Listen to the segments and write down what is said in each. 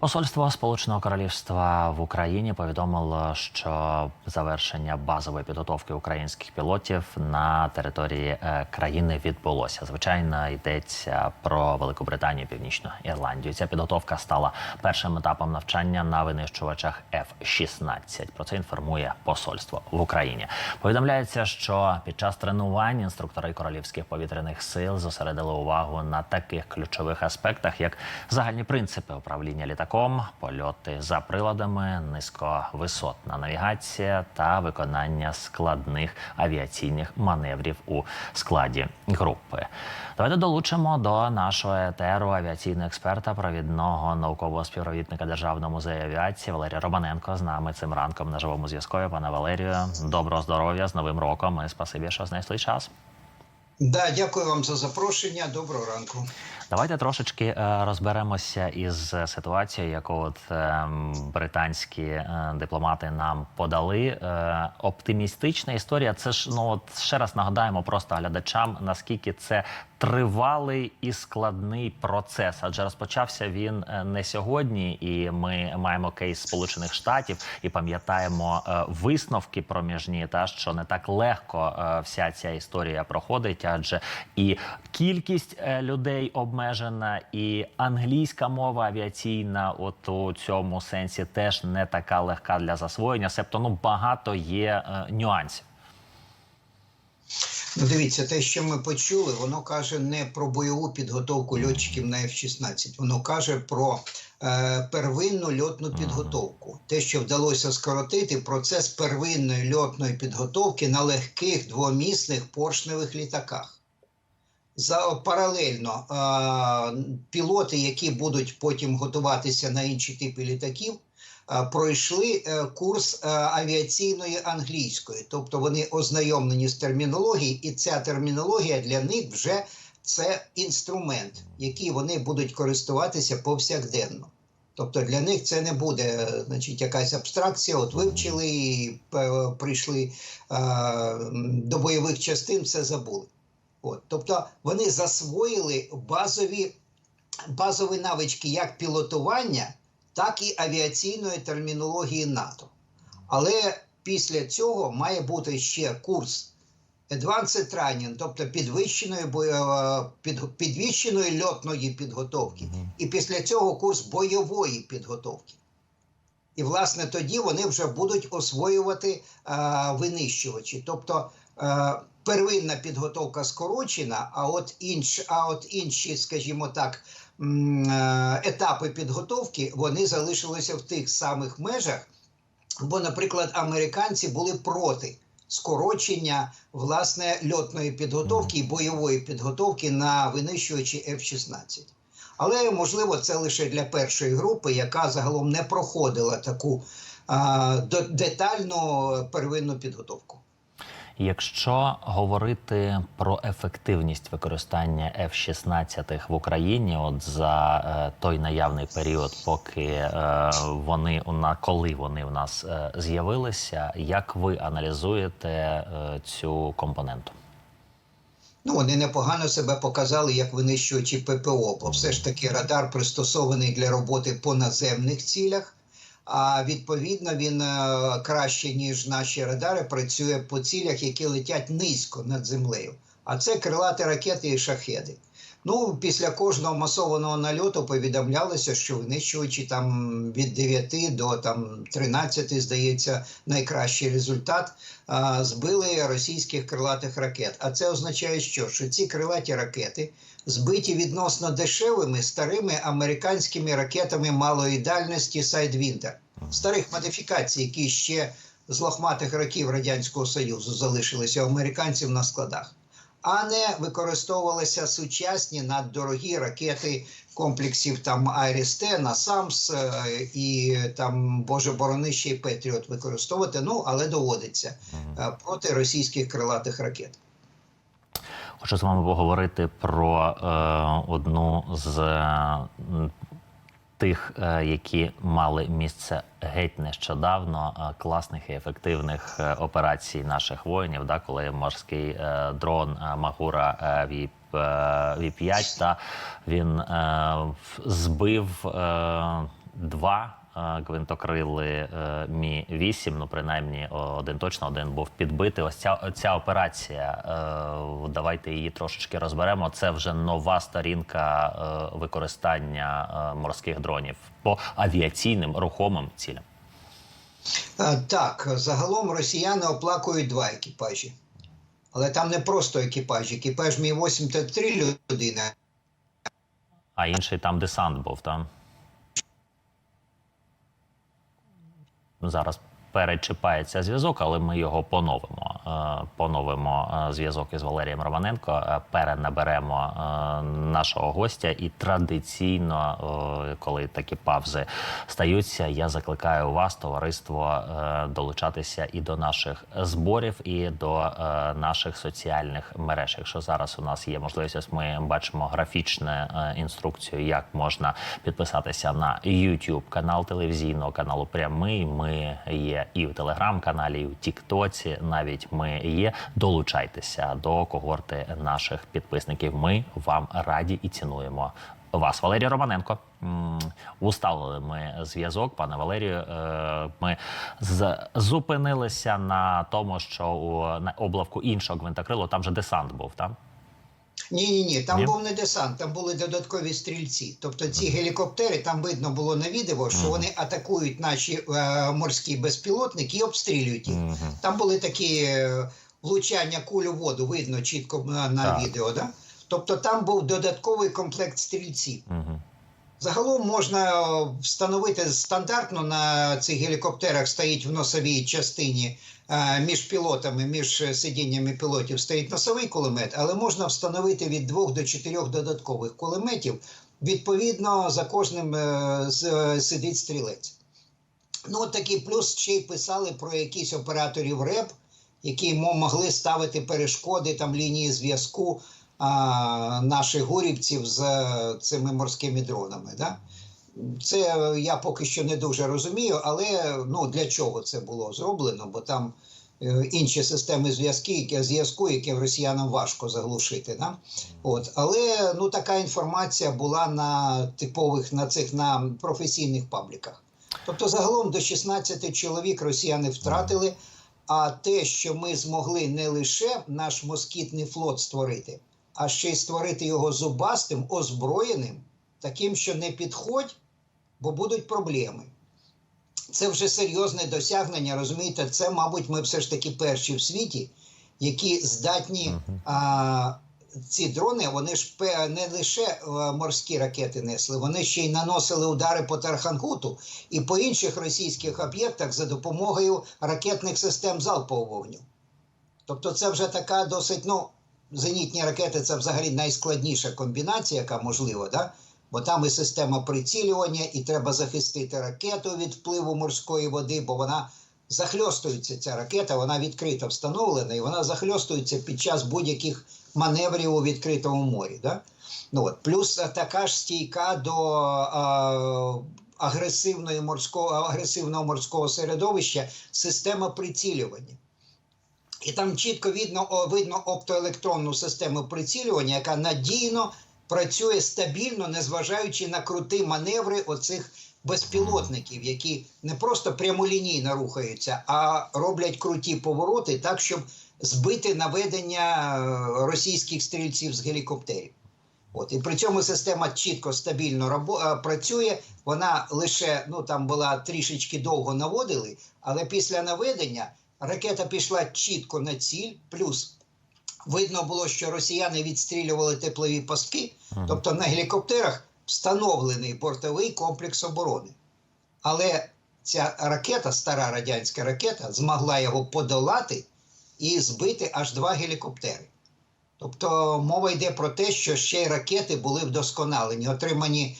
Посольство Сполученого Королівства в Україні повідомило, що завершення базової підготовки українських пілотів на території е, країни відбулося. Звичайно, йдеться про Велику Британію, Північну Ірландію. Ця підготовка стала першим етапом навчання на винищувачах F-16. Про це інформує посольство в Україні. Повідомляється, що під час тренувань інструктори королівських повітряних сил зосередили увагу на таких ключових аспектах, як загальні принципи управління літаком, польоти за приладами, низьковисотна навігація та виконання складних авіаційних маневрів у складі групи. Давайте долучимо до нашого етеру авіаційного експерта, провідного наукового співробітника Державного музею авіації Валерія Романенко з нами цим ранком на живому зв'язку. Пане Валерію, доброго здоров'я з новим роком. І спасибі, що знайшли час. Да, дякую вам за запрошення. Доброго ранку. Давайте трошечки е, розберемося із ситуацією, яку от е, британські е, дипломати нам подали. Е, оптимістична історія. Це ж ну от ще раз нагадаємо просто глядачам, наскільки це тривалий і складний процес. Адже розпочався він е, не сьогодні, і ми маємо кейс Сполучених Штатів і пам'ятаємо е, висновки проміжні, та що не так легко е, вся ця історія проходить, адже і кількість людей обмежена, і англійська мова авіаційна, от у цьому сенсі, теж не така легка для засвоєння. Себто ну багато є нюансів. Ну, дивіться, те, що ми почули, воно каже не про бойову підготовку льотчиків на F-16, воно каже про е, первинну льотну підготовку. Те, що вдалося скоротити процес первинної льотної підготовки на легких двомісних поршневих літаках. За паралельно е, пілоти, які будуть потім готуватися на інші типи літаків, пройшли е, курс е, авіаційної англійської, тобто вони ознайомлені з термінологією, і ця термінологія для них вже це інструмент, який вони будуть користуватися повсякденно. Тобто для них це не буде е, значить, якась абстракція. От вивчили і е, прийшли е, до бойових частин, все забули. От, тобто вони засвоїли базові, базові навички як пілотування, так і авіаційної термінології НАТО. Але після цього має бути ще курс Advanced Training, тобто підвищеної, е, під, підвищеної льотної підготовки. І після цього курс бойової підготовки. І, власне, тоді вони вже будуть освоювати е, винищувачі. Тобто первинна підготовка скорочена, а от, інш, а от інші, скажімо так, е, етапи підготовки вони залишилися в тих самих межах. Бо, наприклад, американці були проти скорочення власне льотної підготовки і бойової підготовки на винищувачі F-16. Але можливо, це лише для першої групи, яка загалом не проходила таку а, детальну первинну підготовку. Якщо говорити про ефективність використання F-16 в Україні, от за е, той наявний період, поки е, вони на коли вони у нас е, з'явилися, як ви аналізуєте е, цю компоненту? Ну, вони непогано себе показали як винищувачі ППО, бо все ж таки радар пристосований для роботи по наземних цілях. А відповідно він е, краще, ніж наші радари, працює по цілях, які летять низько над землею. А це крилаті ракети і шахеди. Ну, після кожного масованого нальоту повідомлялося, що винищувачі там від 9 до там 13, здається, найкращий результат а, збили російських крилатих ракет. А це означає, що, що ці крилаті ракети збиті відносно дешевими старими американськими ракетами малої дальності Sidewinder, старих модифікацій, які ще з лохматих років Радянського Союзу залишилися у американців на складах. А не використовувалися сучасні наддорогі ракети комплексів там Айрісте, Насамс е, і там Боже борони ще й Петріот використовувати. Ну але доводиться е, проти російських крилатих ракет. Хочу з вами поговорити про е, одну з тих, е, які мали місце геть нещодавно, е, класних і ефективних е, операцій наших воїнів, да, коли морський дрон Магура Віп. Ві 5 та він збив два гвинтокрили е, Мі 8 Ну принаймні один точно один був підбитий. Ось ця ця операція. е, Давайте її трошечки розберемо. Це вже нова сторінка е, використання морських дронів по авіаційним рухомим цілям. Так, загалом росіяни оплакують два екіпажі. Але там не просто екіпаж. Екіпаж Мі 8 та 3 людини. А інший там десант був там. Зараз перечіпається зв'язок, але ми його поновимо. Е, Поновимо е, зв'язок із Валерієм Романенко, е, перенаберемо нашого гостя. І традиційно, коли такі павзи стаються, я закликаю вас, товариство, долучатися і до наших зборів, і до наших соціальних мереж. Якщо зараз у нас є можливість, ми бачимо графічну інструкцію, як можна підписатися на YouTube канал телевізійного каналу Прямий. Ми є і в телеграм-каналі, і в Тіктоці. Навіть ми є. Долучайтеся до когорти наших підписників. Ми вам раді і цінуємо. Вас, Валерій Романенко, М, усталили ми зв'язок, пане Валерію. Е, Ми зупинилися на тому, що на облавку іншого гвинтокрилу там же десант був. Там Ні, ні, ні, там Ні? був не десант, там були додаткові стрільці. Тобто ці гелікоптери, там видно було на відео, що вони атакують наші е, морські безпілотники і обстрілюють їх. Мгм. Там були такі е, влучання кулю воду, видно чітко на, на Так. відео. Да? Тобто там був додатковий комплект стрільців. Мгм. Загалом можна е, встановити стандартно на цих гелікоптерах стоїть в носовій частині е, між пілотами, між сидіннями пілотів стоїть носовий кулемет, але можна встановити від двох до чотирьох додаткових кулеметів. Відповідно, за кожним е, сидить стрілець. Ну, от такий плюс ще й писали про якісь операторів РЕП, які могли ставити перешкоди там лінії зв'язку наших гурівців з е, цими морськими дронами. Да? Це я поки що не дуже розумію, але ну, для чого це було зроблено, бо там е, інші системи зв'язку, які росіянам важко заглушити. Да? От. Але ну, така інформація була на типових на цих на професійних пабліках. Тобто, загалом до 16 чоловік росіяни втратили. А те, що ми змогли не лише наш москітний флот створити, а ще й створити його зубастим, озброєним, таким, що не підходь, бо будуть проблеми. Це вже серйозне досягнення. Розумієте, це, мабуть, ми все ж таки перші в світі, які здатні а, ці дрони, вони ж не лише е, морські ракети несли, вони ще й наносили удари по Тархангуту і по інших російських об'єктах за допомогою ракетних систем залпового вогню. Тобто, це вже така досить, ну, зенітні ракети це взагалі найскладніша комбінація, яка можлива, да? бо там і система прицілювання, і треба захистити ракету від впливу морської води, бо вона захльостується ця ракета, вона відкрито встановлена, і вона захльостується під час будь-яких маневрів у відкритому морі. Да? Ну, от. Плюс така ж стійка до а, агресивної морського, агресивного морського середовища система прицілювання. І там чітко видно, видно оптоелектронну систему прицілювання, яка надійно працює стабільно, незважаючи на крути маневри оцих безпілотників, які не просто прямолінійно рухаються, а роблять круті повороти так, щоб збити наведення е, російських стрільців з гелікоптерів. От і при цьому система чітко стабільно рабо- е, працює. Вона лише ну там була трішечки довго наводили, але після наведення ракета пішла чітко на ціль. Плюс видно було, що росіяни відстрілювали теплові пастки, тобто на гелікоптерах встановлений бортовий комплекс оборони. Але ця ракета, стара радянська ракета, змогла його подолати і збити аж два гелікоптери. Тобто мова йде про те, що ще й ракети були вдосконалені, отримані,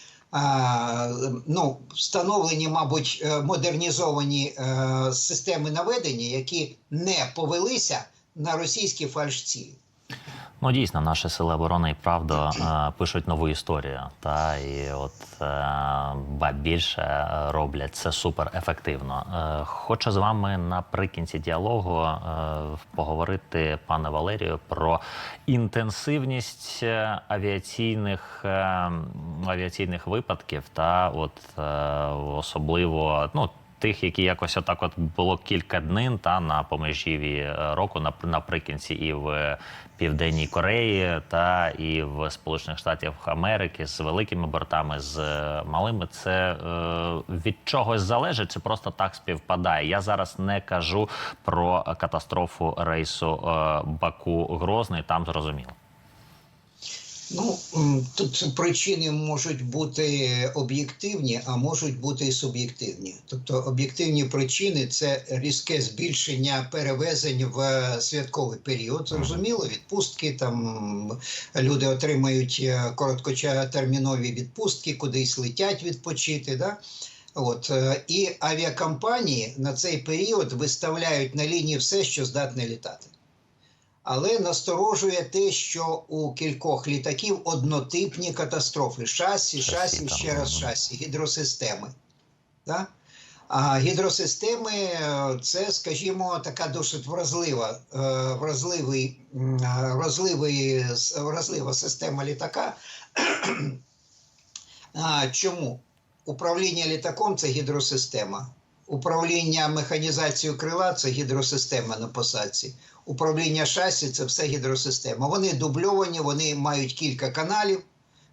ну, встановлені, мабуть, е, модернізовані е, системи наведення, які не повелися на російські фальшцілі. Ну дійсно, наші сили оборони і правда е, пишуть нову історію. Та і от е, ба більше е, роблять це супер ефективно. Хочу з вами наприкінці діалогу поговорити, пане Валерію, про інтенсивність авіаційних авіаційних випадків, та от особливо ну. Тих, які якось отак от було кілька днин та на помежіві е, року, нап- наприкінці і в Південній Кореї, та і в Сполучених Штатах Америки з великими бортами, з е, малими. Це е, від чогось залежить, чи просто так співпадає. Я зараз не кажу про катастрофу рейсу е, Баку Грозний. Там зрозуміло. Ну тут причини можуть бути об'єктивні, а можуть бути і суб'єктивні. Тобто об'єктивні причини це різке збільшення перевезень в святковий період. Зрозуміло, відпустки там люди отримають е, короткотермінові відпустки, кудись летять відпочити. Да? От е, і авіакомпанії на цей період виставляють на лінії все, що здатне літати. Але насторожує те, що у кількох літаків однотипні катастрофи: шасі, Шасі, ще раз шасі, гідросистеми. Да? А гідросистеми е, це, скажімо, така досить вразлива, е, вразливий, е, вразливий, вразлива система літака. Чому? Управління літаком це гідросистема. Управління механізацією крила це гідросистема на посадці. Управління шасі це все гідросистема. Вони дубльовані, вони мають кілька каналів.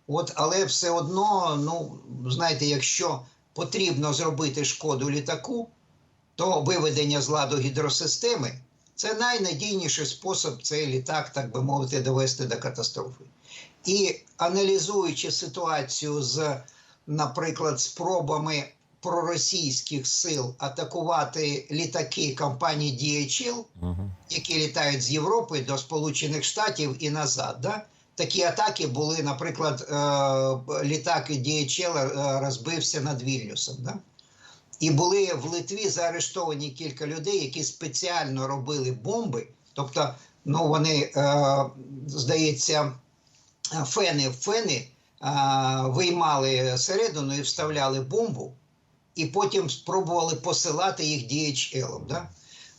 От, але все одно, ну, знаєте, якщо потрібно зробити шкоду літаку, то виведення з ладу гідросистеми це найнадійніший спосіб цей літак, так би мовити, довести до катастрофи. І аналізуючи ситуацію з, наприклад, спробами проросійських сил атакувати літаки компанії DHL, Угу. які літають з Європи до Сполучених Штатів і назад. Да? Такі атаки були, наприклад, е, літак DHL е, розбився над Вільнюсом. Да? І були в Литві заарештовані кілька людей, які спеціально робили бомби. Тобто, ну вони, е, здається, фени фени виймали середину і вставляли бомбу, і потім спробували посилати їх DHL. Да?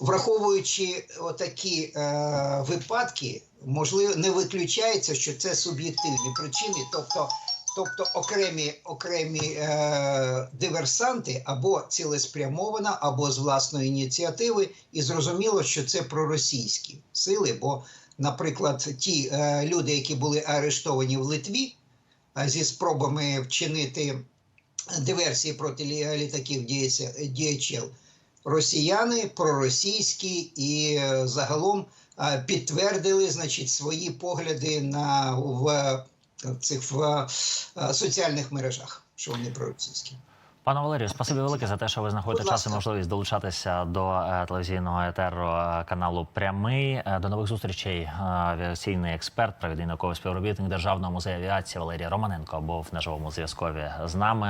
Враховуючи отакі е, випадки, можливо, не виключається, що це суб'єктивні причини, тобто, тобто окремі, окремі е, диверсанти або цілеспрямована, або з власної ініціативи, і зрозуміло, що це проросійські сили. Бо, наприклад, ті е, люди, які були арештовані в Литві е, зі спробами вчинити диверсії проти лі- літаків DHL, росіяни проросійські і е, загалом е, підтвердили значить, свої погляди на в е, цих в соціальних мережах, що вони проросійські. Пане Валерію, спасибі велике за те, що ви знаходите час і можливість долучатися до телевізійного етеру каналу Прямий. До нових зустрічей. Авіаційний експерт, провідний науковий співробітник Державного музею авіації Валерій Романенко був на живому зв'язкові з нами.